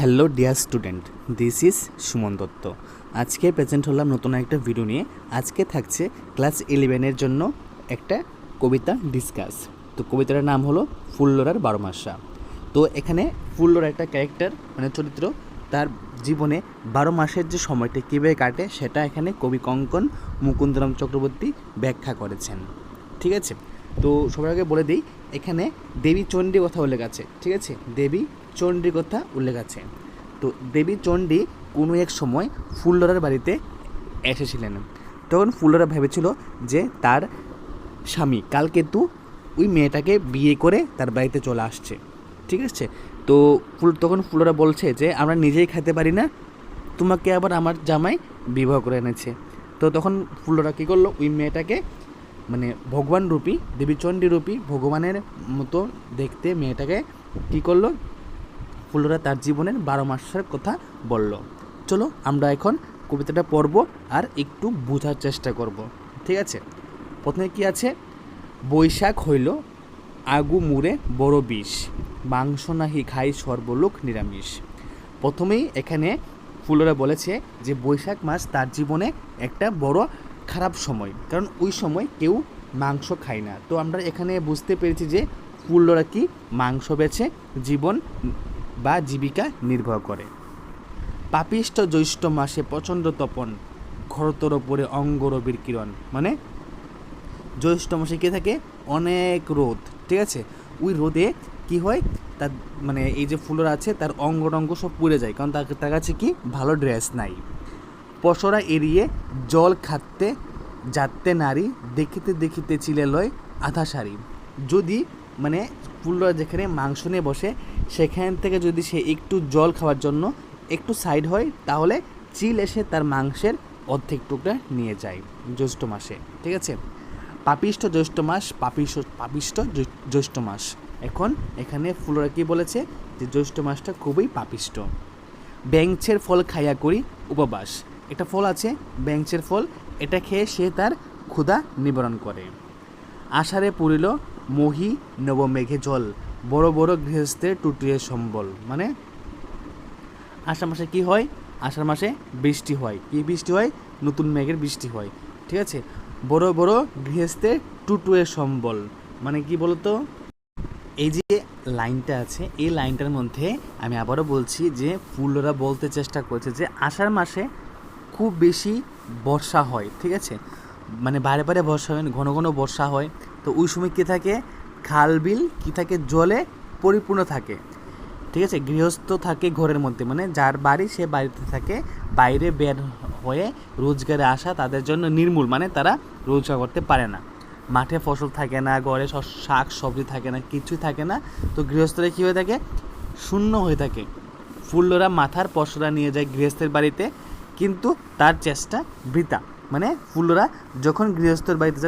Hello dear student, this is Suman Dutta. আজকে present হলাম নতুন একটা ভিডিও নিয়ে। আজকে থাকছে ক্লাস ইলেভেনের জন্য একটা কবিতা ডিসকাস তো কবিতাটার নাম হলো ফুল্লরার বারো মাসা। তো এখানে ফুল্লর একটা ক্যারেক্টার মানে চরিত্র, তার জীবনে বারো মাসের যে সময়টা কীভাবে কাটে সেটা এখানে কবি কঙ্কন মুকুন্দরাম চক্রবর্তী ব্যাখ্যা করেছেন। ঠিক আছে? তো সবার আগে বলে দিই, এখানে দেবী চণ্ডী কথা উল্লেখ আছে। ঠিক আছে? দেবী চণ্ডী কথা উল্লেখ আছে। তো দেবী চণ্ডী কোনো এক সময় ফুল্লরার বাড়িতে এসেছিলেন। তখন ফুল্লরা ভেবেছিল যে তার স্বামী কালকেতু ওই মেয়েটাকে বিয়ে করে তার বাড়িতে চলে আসছে। ঠিক আছে? তো ফুল, তখন ফুলরা বলছে যে, আমরা নিজেই খেতে পারি না। তোমাকে আবার আমার জামাই বিবাহ করে এনেছে। তো তখন ফুলরা কী করল? ওই মেয়েটাকে মানে ভগবান রূপী দেবীচণ্ডী রূপী ভগবানের মতো দেখতে মেয়েটাকে কী করল? ফুলরা তার জীবনের বারো মাসের কথা বলল। চলো আমরা এখন কবিতাটা পড়ব আর একটু বোঝার চেষ্টা করব। ঠিক আছে? প্রথমে কি আছে? বৈশাখ হইল, আগু মুড়ে বড় বিষ, মাংস নাহি খাই সর্বলোক নিরামিষ। প্রথমেই এখানে ফুলরা বলেছে যে বৈশাখ মাস তার জীবনে একটা বড় খারাপ সময়, কারণ ওই সময় কেউ মাংস খায় না। তো আমরা এখানে বুঝতে পেরেছি যে ফুলরা কি মাংস বেছে জীবন বা জীবিকা নির্ভর করে। পাপিষ্ট জ্যৈষ্ঠ মাসে প্রচণ্ড তপন, ঘরতর ওপরে অঙ্গরবির কিরণ মানে জ্যৈষ্ঠ মাসে কী থাকে? অনেক রোদ, ঠিক আছে? ওই রোদে কি হয়? তার মানে এই যে ফুলরা আছে, তার অঙ্গ টঙ্গ সব পুড়ে যায়, কারণ তার তার কাছে কি? ভালো ড্রেস নাই। পশরা এড়িয়ে জল খাটতে যাতে নারী দেখিতে দেখিতে চিলে লয় আধা শাড়ি। যদি মানে ফুলরা যেখানে মাংস নিয়ে বসে সেখান থেকে যদি সে একটু জল খাওয়ার জন্য একটু সাইড হয়, তাহলে চিল এসে তার মাংসের অর্ধেক টুকরা নিয়ে যায় জ্যৈষ্ঠ মাসে, ঠিক আছে? পাপিষ্ট জ্যৈষ্ঠ মাস পাপিষ্ট পাপিষ্ট জ্যৈষ্ঠ মাস। এখন এখানে ফুলরা কি বলেছে? যে জ্যৈষ্ঠ মাসটা খুবই পাপিষ্ট। ব্যাংচের ফল খাইয়া করি উপবাস। একটা ফল আছে, ব্যাংচের ফল, এটা খেয়ে সে তার ক্ষুধা নিবারণ করে। আষাঢ়ে পুরিল মহি নবমেঘে জল। বড় বড় গৃহস্থের টুটিয়ে সম্বল মানে আষাঢ় মাসে কি হয়? আষাঢ় মাসে বৃষ্টি হয়। কি বৃষ্টি হয়? নতুন মেঘের বৃষ্টি হয়। ঠিক আছে? বড় বড় গৃহস্থের টুটুয়ে সম্বল মানে কি বলতো? এই যে লাইনটা আছে, এই লাইনটার মধ্যে আমি আবারও বলছি যে ফুলরা বলতে চেষ্টা করছে যে আষাঢ় মাসে খুব বেশি বর্ষা হয়, ঠিক আছে? মানে বারে বারে বর্ষা হয়, ঘন ঘন বর্ষা হয়। তো ওই সময় কী থাকে? খাল বিল কী থাকে? জলে পরিপূর্ণ থাকে। ঠিক আছে? গৃহস্থ থাকে ঘরের মধ্যে। মানে যার বাড়ি, সে বাড়িতে থাকে। বাইরে বের হয়ে রোজগারে আসা তাদের জন্য নির্মূল। মানে তারা রোজগার করতে পারে না। মাঠে ফসল থাকে না, ঘরে শাক, সবজি থাকে না, কিছুই থাকে না। তো গৃহস্থরা কী হয়ে থাকে? শূন্য হয়ে থাকে। ফুল্লরা মাথার পশরা নিয়ে যায় গৃহস্থের বাড়িতে। কিন্তু তার চেষ্টা বৃথা। মানে ফুলরা যখন গৃহস্থের বাড়িতে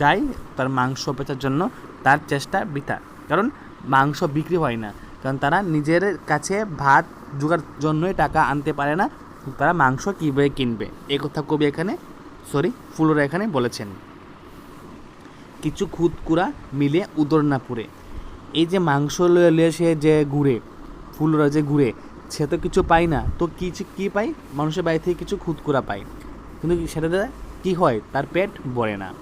যায় তার মাংস বেচার জন্য, তার চেষ্টা বৃথা কারণ মাংস বিক্রি হয় না। কারণ তারা নিজের কাছে ভাত জোগাড় জন্যই টাকা আনতে পারে না, তারা মাংস কীভাবে কিনবে? এ কথা কবি এখানে সরি ফুলরা এখানে বলেছেন। কিছু খুদকুড়া মিলে উদর না পুড়ে এই যে মাংস লয়ে সে যে ঘুরে ফুলরা যে ঘুরে, সে তো কিছু পায় না। তো কিছু কী পায়? মানুষের বাড়ি থেকে কিছু খুদকুড়া পায়। কিন্তু সেটাতে কি হয়? তার পেট ভরে না।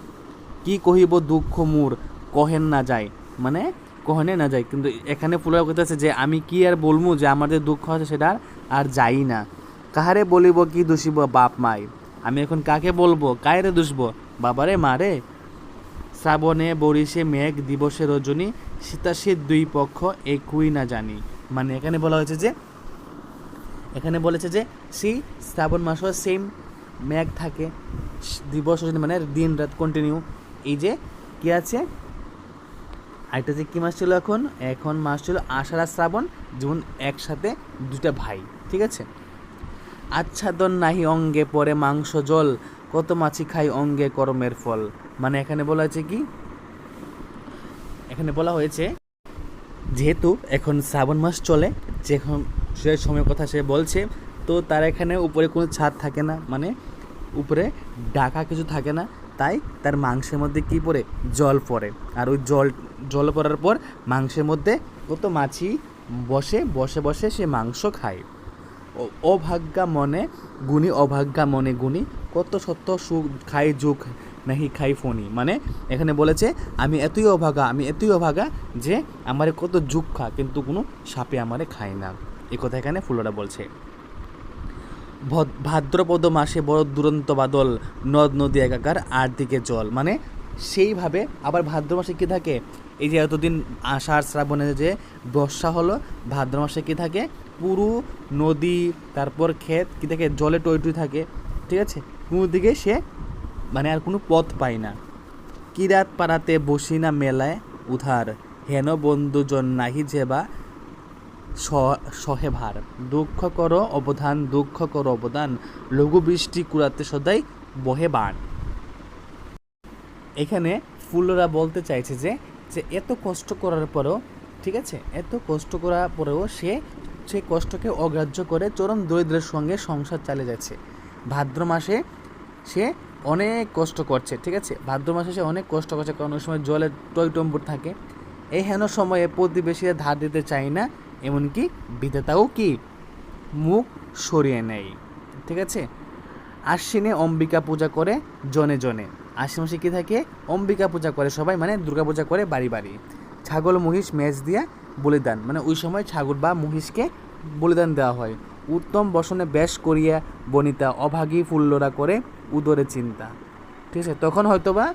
কি কহিব দুঃখ মূর? কহেন না যায়। মানে কহনে না যায়। কিন্তু এখানে ফুলের কথা আছে যে, আমি কি আর বলব যে আমাদের দুঃখ আছে সেটা আর- যাই না। কাহারে বলিব কি দোষিব বাপ মাই? আমি এখন কাকে বলব? কায়রে দুষবো? বাবারে, মারে? শ্রাবণে, বরিশে, মেঘ, দিবসে, রজনী সীতাশীত দুই পক্ষ, একই না জানি। মানে এখানে বলা হয়েছে যে এখানে বলেছে যে সেই শ্রাবণ মাসও সেম মেঘ থাকে দিবস মানে দিন রাত কন্টিনিউ এই যে কি আছে? আরেকটা যে কী মাস ছিল এখন? এখন মাস ছিল আষাঢ় আর শ্রাবণ যেমন একসাথে দুটা ভাই, ঠিক আছে? আচ্ছাদন নাহি অঙ্গে পরে মাংস জল, কত মাছি খাই অঙ্গে করমের ফল। মানে এখানে বলা হয়েছে কি? এখানে বলা হয়েছে, যেহেতু এখন শ্রাবণ মাস চলে, যখন সে সময়ের কথা সে বলছে, তো তার এখানে উপরে কোনো ছাদ থাকে না মানে উপরে ডাকা কিছু থাকে না, তাই তার মাংসের মধ্যে কি পড়ে জল পড়ে আর ওই জল জল পড়ার পর মাংসের মধ্যে কত মাছি বসে বসে বসে সে মাংস খায়। অভাগ্যা মনে গুণী, অভাগ্যা মনে গুণী, কত সত্য সুখ খাই যুগ নাহি খাই ফণি। মানে এখানে বলেছে, আমি এতই অভাগা, আমি এতই অভাগা যে আমারে কত যুগ খা কিন্তু কোনো সাপে আমারে খায় না। এ কথা এখানে ফুলরা বলছে। ভাদ্রপদ মাসে বড় দুরন্ত বাদল, নদ, নদী একাকার আর দিকে জল। মানে সেইভাবে আবার ভাদ্র মাসে কী থাকে? এই যে এতদিন আষাঢ় শ্রাবণে যে বর্ষা হলো, ভাদ্র মাসে কী থাকে? পুরো, নদী, তারপর ক্ষেত কী থাকে? জলে টই টই থাকে, ঠিক আছে? কোনো দিকে সে মানে আর কোনো পথ পায় না। কিরাত পাড়াতে বসি না মেলায় উধার। হেন বন্ধুজন নাহি যেবা স- সহে ভার। দুঃখ করো অবদান দুঃখ করো অবদান। লঘু বৃষ্টি কুড়াতে সদাই বহে বান। এখানে ফুলরা বলতে চাইছে যে যে এত কষ্ট করার পরেও, ঠিক আছে? এত কষ্ট করার পরেও সে সে কষ্টকে অগ্রাহ্য করে চরম দরিদ্রের সঙ্গে সংসার চালিয়ে যাচ্ছে। ভাদ্র মাসে সে অনেক কষ্ট করছে, ঠিক আছে? ভাদ্র মাসে সে অনেক কষ্ট করছে, কারণ ওই সময় জলের টইটম্বুর থাকে। এই হেন সময়ে প্রতিবেশীরা ধার দিতে চায় না এমনকি বিধাতাও কি মুখ সরিয়ে নেয়, ঠিক আছে? আশ্বিনে অম্বিকা পূজা করে জনে জনে। আশ্বিন মাসে কী থাকে? অম্বিকা পূজা করে সবাই মানে দুর্গা পূজা করে বাড়ি বাড়ি। ছাগল, মহিষ মেজ দিয়া বলিদান মানে ওই সময় ছাগল বা মহিষকে বলিদান দেওয়া হয়। উত্তম বসনে বেশ করিয়া বনিতা অভাগী ফুল্লরা করে উদরে চিন্তা, ঠিক আছে? তখন হয়তোবা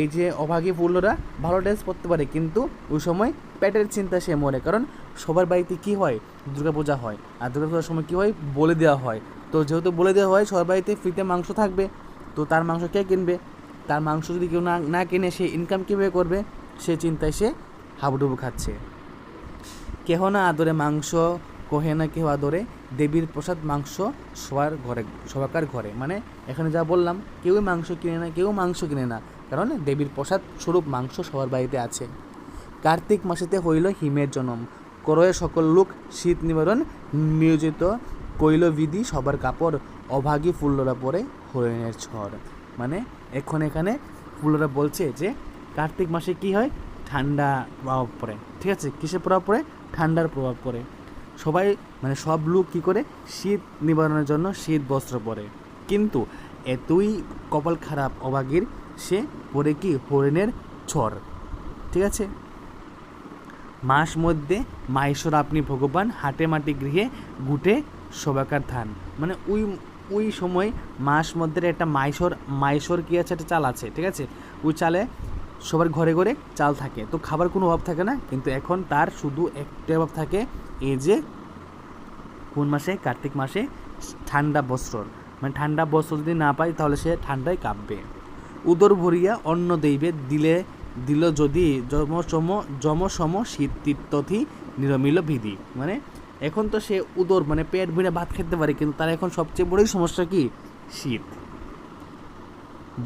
এই যে অভাগী ফুল্লরা ভালো ড্রেস পরতে পারে, কিন্তু ওই সময় পেটের চিন্তা সে মরে। কারণ সবার বাড়িতে কি হয়? দুর্গাপূজা হয়। আর দুর্গাপূজার সময় কি হয়? বলে দেওয়া হয়। তো যেহেতু বলে দেওয়া হয়, সবার বাড়িতে ফ্রিতে মাংস থাকবে। তো তার মাংস কে কিনবে? তার মাংস যদি কেউ না না কিনে, সে ইনকাম কীভাবে করবে? সে চিন্তায় সে হাবুডুবু খাচ্ছে। কেহ না আদরে মাংস, কহে না কেহ আদরে দেবীর প্রসাদ মাংস সবার ঘরে, সবাকার ঘরে। মানে এখানে যা বললাম কেউই মাংস কিনে না, কেউ মাংস কিনে না। কারণ দেবীর প্রসাদ স্বরূপ মাংস সবার বাড়িতে আছে। কার্তিক মাসেতে হইল হিমের জনম। করয়ে সকল লোক শীত নিবারণ নিয়োজিত কৈল বিধি সবার কাপড় অভাগী ফুল্লরা পরে হরিণের ছড়। মানে এখন এখানে ফুল্লরা বলছে যে কার্তিক মাসে কি হয়? ঠান্ডা প্রভাব পড়ে। ঠিক আছে? কিসের প্রভাব পড়ে? ঠান্ডার প্রভাব পড়ে। সবাই মানে সব লোক কী করে? শীত নিবারণের জন্য শীত বস্ত্র পরে। কিন্তু এতই কপাল খারাপ অভাগীর সে পরে কি? হরিণের ছড়। ঠিক আছে? মাস মধ্যে মাহেশ্বর আপনি ভগবান হাটে মাটি গৃহে গুটে শোভাকার ধান মানে ওই ওই সময় মাস মধ্যে একটা মাইশর মাইশর কি আছে? একটা চাল আছে, ঠিক আছে? ওই চালে সবার ঘরে ঘরে চাল থাকে। তো খাবার কোনো অভাব থাকে না, কিন্তু এখন তার শুধু একটা অভাব থাকে, এই যে কোন মাসে? কার্তিক মাসে ঠান্ডা বস্ত্রর মানে ঠান্ডা বস্ত্র যদি না পায়, তাহলে সে ঠান্ডায় কাঁপবে। উদর ভরিয়া অন্ন দেইবে, দিলে দিল যদি যমসম যমসম শীত তীর্থথি নিরমিল বিধি। মানে এখন তো সে উদর মানে পেট ভরে ভাত খেতে পারে, কিন্তু তার এখন সবচেয়ে বড়ই সমস্যা কি? শীত।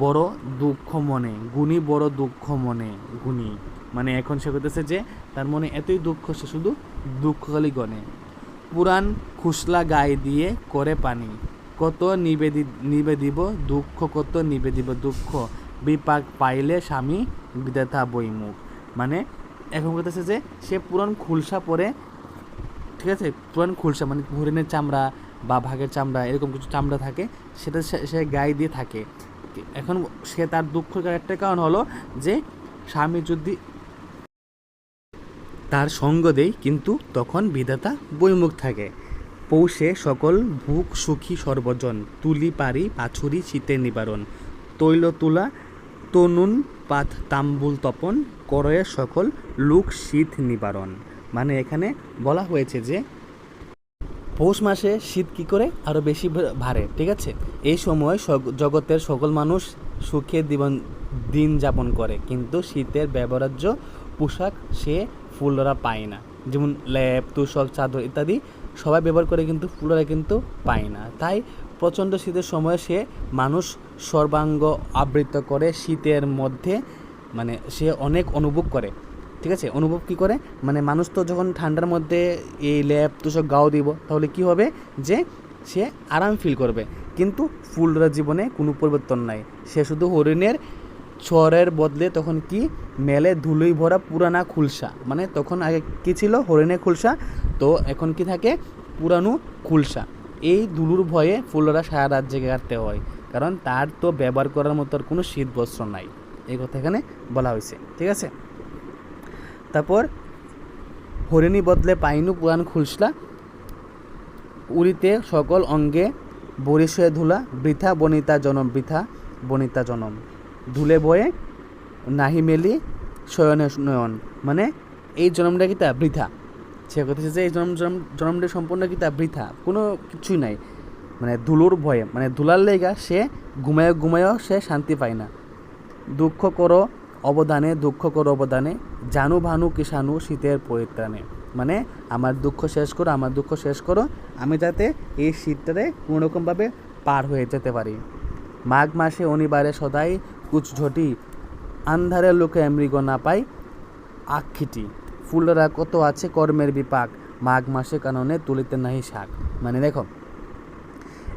বড় দুঃখ মনে, গুণী বড় দুঃখ মনে, গুণী। মানে এখন সে করতেছে যে তার মনে এতই দুঃখ, সে শুধু দুঃখ খালি গণে পুরাণ খুসলা গায়ে দিয়ে করে পানি। কত নিবেদি, নিবেদিব দুঃখ, কত নিবেদিব দুঃখ। বিপাক পাইলে স্বামী বিদাতা বইমুখ মানে এখন করতেছে যে, সে পুরাণ খুলসা পরে ঠিক আছে? পুরান খুলসা মানে হরিণের চামড়া বা ভাগের চামড়া, এরকম কিছু চামড়া থাকে, সেটা সে- গায়ে দিয়ে থাকে। এখন সে তার দুঃখের একটা কারণ হলো যে, স্বামী যদি তার সঙ্গ দেয়, কিন্তু তখন বিধাতা বইমুখ থাকে। পৌষে সকল ভুক সুখী সর্বজন, তুলি পারি পাছুরি, শীতের নিবারণ, তৈল তুলা তনুন, পাত, তাম্বুল, তপন, করয়ে সকল, লুক, শীত, নিবারণ। মানে এখানে বলা হয়েছে যে, পৌষ মাসে শীত কি করে? আরও বেশি ভারে, ঠিক আছে? এই সময় জগতের সকল মানুষ সুখে জীবন দিন যাপন করে। কিন্তু শীতের ব্যবহার্য পোশাক সে ফুলরা পায় না। যেমন ল্যাপ তুষক চাদর ইত্যাদি সবাই ব্যবহার করে কিন্তু ফুলরা কিন্তু পায় না। তাই প্রচণ্ড শীতের সময় সে মানুষ সর্বাঙ্গ আবৃত করে শীতের মধ্যে মানে সে অনেক অনুভব করে। ঠিক আছে? অনুভব কী করে? মানে মানুষ তো যখন ঠান্ডার মধ্যে এই ল্যাপ তুষক, গাও দিব, তাহলে কি হবে? যে সে আরাম ফিল করবে। কিন্তু ফুলরা জীবনে কোনো পরিবর্তন নাই। সে শুধু হরিণের ছরের বদলে তখন কি? মেলে ধুলোই ভরা পুরানা খুলসা। মানে তখন আগে কি ছিল? হরিণের খুলসা। তো এখন কি থাকে? পুরানো খুলসা। এই দুলুর ভয়ে ফুলরা সারা রাত জেগে কাটতে হয়, কারণ তার তো ব্যবহার করার মতো আর কোনো শীত বস্ত্র নাই। এই কথা এখানে বলা হয়েছে, ঠিক আছে? তারপর হরিণী বদলে পাইনু পুরাণ খুলসলা। উড়িতে সকল অঙ্গে বরিশে ধুলা, বৃথা বনিতা জনম, বৃথা বনিতা জনম। ধুলে বয়ে নাহি মেলি শয়নে নয়ন মানে এই জন্মটা কি তা? বৃথা। সে কথা যে এই জন্ম জন্ম জন্মটা সম্পূর্ণ কি তা বৃথা? কোনো কিছুই নাই। মানে ধুলোর ভয়ে। মানে ধুলার লেগা সে ঘুমায় ঘুমায়ও সে শান্তি পায় না। দুঃখ করো অবদানে, দুঃখ করো অবদানে, জানু ভানু কিষানু শীতের পরিত্রাণে। মানে আমার দুঃখ শেষ করো, আমার দুঃখ শেষ করো, আমি যাতে এই শীতটারে কোনোরকমভাবে পার হয়ে যেতে পারি। মাঘ মাসে অনিবারে সদাই কুচঝটি আন্ধারে লোকে মৃগ না পাই আক্ষিটি ফুলরা কত আছে কর্মের বিপাক? মাঘ মাসে কাননে তুলিতে নাহি শাক। মানে দেখো,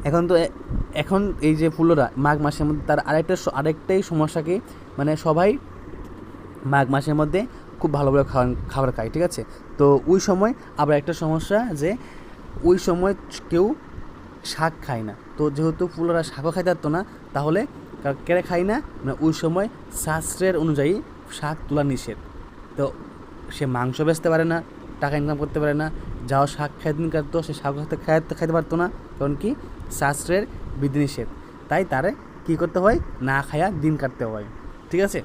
এখন তো এখন এই যে ফুলরা মাঘ মাসের মধ্যে তার আরেকটা আরেকটাই সমস্যা কি? মানে সবাই মাঘ মাসের মধ্যে খুব ভালো ভালো খাবার খাবার খায়, ঠিক আছে? তো ওই সময় আবার একটা সমস্যা যে, ওই সময় কেউ শাক খায় না। তো যেহেতু ফুলরা শাকও খাই পারতো না, তাহলে কেড়ে খায় না? মানে ওই সময় শাস্ত্রের অনুযায়ী শাক তোলা নিষেধ। তো সে মাংস বেচতে পারে না, টাকা ইনকাম করতে পারে না, যাও শাক খাইতে দিন কাটতো সে শাক খাইতে খাইতে খাইতে পারতো না কারণ কি? শাস্ত্রের বিধিনিষেধ। তাই তারে কি করতে হয়? না খায়া দিন কাটতে হয়। ঠিক আছে?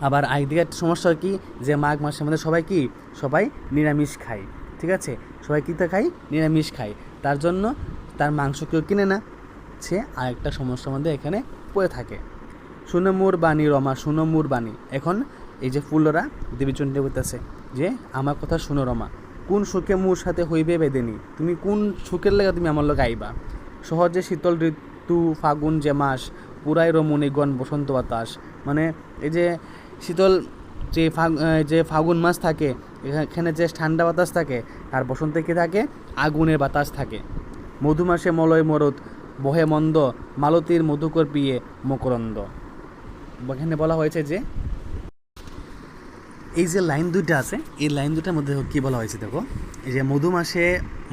আবার আইদিকে একটা সমস্যা কি? যে মাঘ মাসের মধ্যে সবাই কি? সবাই নিরামিষ খায়। ঠিক আছে? সবাই কীতে খায়? নিরামিষ খায়। তার জন্য তার মাংস কেউ কিনে না। সে আরেকটা সমস্যার মধ্যে এখানে পড়ে থাকে। শুনো মোর বাণী রমা শুনো মোর বাণী। এখন এই যে ফুলরা দেবীচণ্ডী বলতেছে যে আমার কথা শুনো রমা, কোন সুখে মোর সাথে হইবে বেদেনি? তুমি কোন সুখের লাগে তুমি আমার লোক আইবা? সহজে শীতল ঋতু, ফাগুন যে মাস, পুরাই রমণীগণ বসন্ত বাতাস। মানে এই যে শীতল যে যে ফাগুন মাস থাকে, এখানে যে ঠান্ডা বাতাস থাকে, আর বসন্তে কি থাকে? আগুনের বাতাস থাকে। মধুমাসে মলয় মরদ, বহে মন্দ, মালতীর মধুকর পিয়ে মকরন্দ। এখানে বলা হয়েছে যে এই যে লাইন দুইটা আছে, এই লাইন দুটার মধ্যে কি বলা হয়েছে দেখো? এই যে মধু মাসে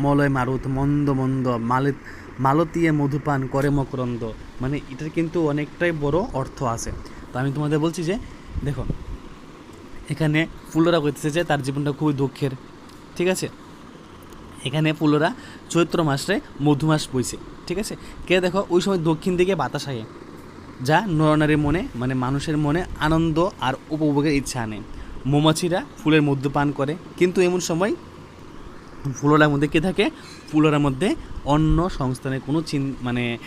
মলয় মারুত, মন্দ মন্দ, মালিত, মালতীয়ে মধুপান করে মকরন্দ। মানে এটার কিন্তু অনেকটাই বড় অর্থ আছে। তো আমি তোমাদের বলছি যে, দেখো, এখানে ফুলরা কইতেছে যে তার জীবনটা খুবই দুঃখের, ঠিক আছে? এখানে ফুলরা চৈত্র মাসে মধু মাস বইছে, ঠিক আছে? কে দেখো, ওই সময় দক্ষিণ দিকে বাতাস আগে যা নরনারীর মনে মানে মানুষের মনে আনন্দ আর উপভোগের ইচ্ছা আনে। মৌমাছিরা ফুলের মধু পান করে। কিন্তু এমন সময় ফুলরার মধ্যে কে থাকে? ফুলরার মধ্যে অন্য সংস্থানের কোনো চিন মানে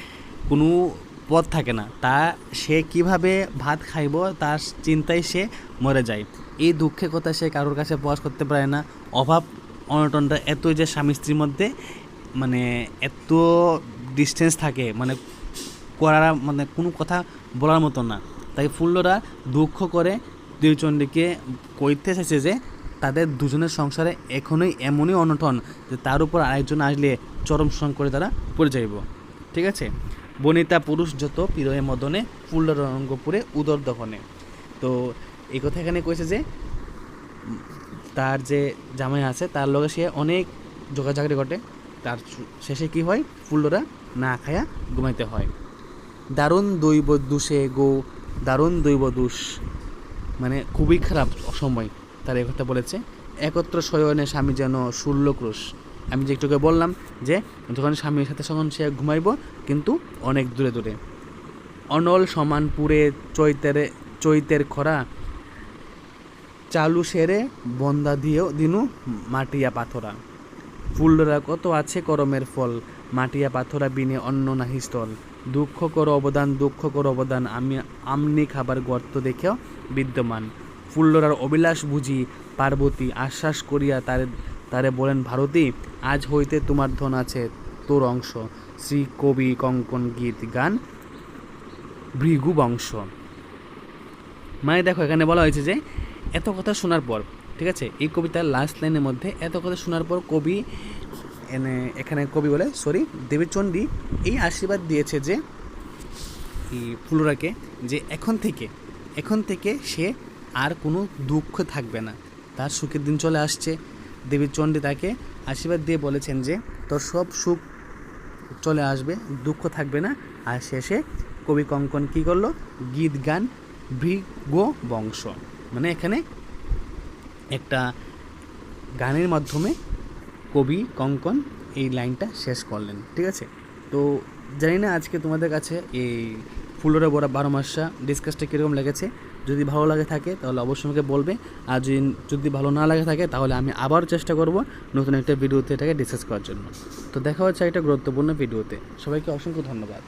কোনো পথ থাকে না। তা সে কীভাবে ভাত খাইব তার চিন্তায় সে মরে যায়। এই দুঃখের কথা সে কারোর কাছে প্রকাশ করতে পারে না। অভাব অনটনটা এত যে স্বামী স্ত্রীর মধ্যে মানে এত ডিস্টেন্স থাকে। মানে করার মানে কোনো কথা বলার মতো না। তাই ফুল্লরা দুঃখ করে দেবচণ্ডীকে কইতে চাইছে যে তাদের দুজনের সংসারে এখনই এমনই অনটন যে তার উপর আরেকজন আসলে চরম সংকটে তারা পড়ে যাইব। ঠিক আছে? বনিতা পুরুষ যত পিরয়ে মদনে ফুল্লর রঙ্গপুরে, উদর দহনে। তো এই কথা এখানে কইছে যে, তার যে জামাই আছে, তার লগে সে অনেক যোগাযোগের ঘটে। তার শেষে কি হয়? ফুল্লরা না খায়া ঘুমাইতে হয়। দারুণ দৈব দোষে গো, দারুণ দৈব দোষ। মানে খুবই খারাপ সময়, তার এই কথা বলেছে। একত্র শয়নে স্বামী যেন শূল্যক্রোশ আমি যে একটুকে বললাম যে, যখন স্বামীর সাথে তখন সে ঘুমাইব, কিন্তু অনেক দূরে দূরে। অনল সমান পুরে চৈতের চৈতের খরা চালু সেরে বন্দা দিয়েও দিনু মাটিয়া পাথরা। ফুলরা কত আছে করমের ফল, মাটিয়া পাথরা বিনে অন্ন নাহি স্থল। দুঃখ করো অবদান দুঃখ করো অবদান। আমি আমনি খাবার গর্ত দেখেও বিদ্যমান। ফুল্লরার অবিলাস বুঝি পার্বতী, আশ্বাস করিয়া তারে তারে বলেন, ভারতী, আজ হইতে তোমার ধন আছে, তোর অংশ। শ্রী কবি কঙ্কন গীত গান ভৃগু বংশ মানে দেখো, এখানে বলা হয়েছে যে, এত কথা শোনার পর, ঠিক আছে, এই কবিতার লাস্ট লাইনের মধ্যে এত কথা শোনার পর কবি এখানে কবি বলে সরি দেবীচণ্ডী এই আশীর্বাদ দিয়েছে যে ফুলরাকে যে এখন থেকে এখন থেকে সে আর কোনো দুঃখ থাকবে না। তার সুখের দিন চলে আসছে। দেবী চণ্ডী তাকে আশীর্বাদ দিয়ে বলেছেন যে, তোর সব সুখ চলে আসবে, দুঃখ থাকবে না। আর শেষে কবি কঙ্কন কী করল? গীত গান ভৃগ বংশ মানে এখানে একটা গানের মাধ্যমে কবি কঙ্কন এই লাইনটা শেষ করলেন, ঠিক আছে? তো জানি না আজকে তোমাদের কাছে এই ফুলোরে বড়া বারো মাসা ডিসকাসটা কীরকম লেগেছে। যদি ভালো লাগে থাকে তাহলে অবশ্যই আমাকে বলবে। আর যদি যদি ভালো না লাগে থাকে তাহলে আমি আবার চেষ্টা করব নতুন একটা ভিডিওতে এটাকে ডিসকাস করার জন্য। তো দেখা হচ্ছে একটা গুরুত্বপূর্ণ ভিডিওতে। সবাইকে অসংখ্য ধন্যবাদ।